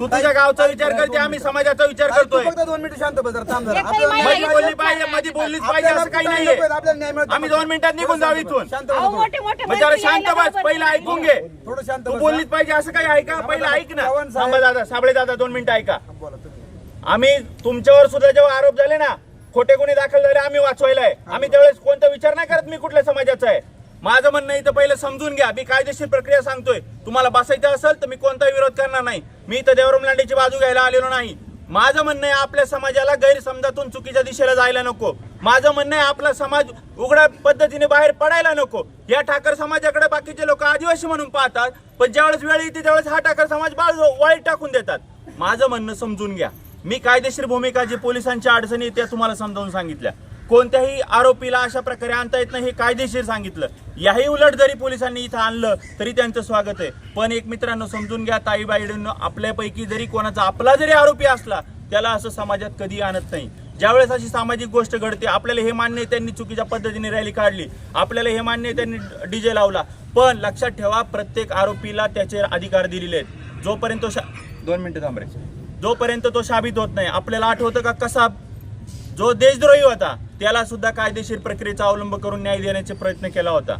तू तुझ्या गावचा विचार करते आम्ही समाजाचा विचार तू करतोय फक्त दोन मिनिटं शांत बस जरा, थांब जरा. एकही आपल्याला महिला न्यायमध्ये इथं बोलली. पाहिजे मध्ये बोललीच पाहिजे आपल्याला असं काही फक्त नाहीये नको, आपल्याला न्याय मिळतो. आम्ही दोन मिनिटात निघून जाऊ इथून शांत अहो बस. मोठे मोठे मग जरा माणसं शांत यायला बस बरोबर पहिलं नाही. ऐकून घे थोडं शांत तू बस. बोललीच पाहिजे असं काही आहे का पहिलं ऐक ना साहेब. थांबा दादा साबळे दादा दोन मिनिटं ऐका बोला तुम्ही. आम्ही तुमच्यावर सुद्धा जेव्हा आरोप झाले ना खोटे गुन्हे दाखल झाले आम्ही वाचवायला आहे आम्ही त्यावेळेस कोणता विचार नाही करत मी कुठल्या समाजाचा आहे माझं म्हणणं इथं पहिलं समजून घ्या मी कायदेशीर प्रक्रिया सांगतोय तुम्हाला बसायचं असेल तर मी कोणताही करणार नाही. मी तर देवराम लांडेची बाजू घ्यायला आलेलो नाही. माझं म्हणणं आहे आपल्या समाजाला गैरसमजातून चुकीच्या दिशेला जायला नको. माझं म्हणणं आहे आपला समाज उघड्या पद्धतीने बाहेर पडायला नको. या ठाकर समाजाकडे बाकीचे लोक आदिवासी म्हणून पाहतात पण ज्यावेळेस वेळ येते त्यावेळेस हा ठाकर समाज बाळ वाईट टाकून देतात. माझं म्हणणं समजून घ्या. मी कायदेशीर भूमिका जी पोलिसांच्या अडचणी त्या तुम्हाला समजावून सांगितल्या. कोणत्याही आरोपीला अशा प्रकारे आणता येत नाही हे कायदेशीर सांगितलं. याही उलट जरी पोलिसांनी इथं आणलं तरी त्यांचं स्वागत आहे. पण एक मित्रांनो समजून घ्या ताईबाईंनो आपल्यापैकी जरी कोणाचा आपला जरी आरोपी असला त्याला असं समाजात कधी आणत नाही. ज्यावेळेस अशी सामाजिक गोष्ट घडते आपल्याला हे मान्य त्यांनी चुकीच्या पद्धतीने रॅली काढली. आपल्याला हे मान्य त्यांनी डीजे लावला. पण लक्षात ठेवा प्रत्येक आरोपीला त्याचे अधिकार दिलेले आहेत. जोपर्यंत तो शा- दोन मिनिटं थांबरे जोपर्यंत तो शाबित होत नाही आपल्याला आठवतं का कसा जो देशद्रोही होता त्याला सुद्धा कायदेशीर प्रक्रियेचा अवलंब करून न्याय देण्याचे प्रयत्न केला होता.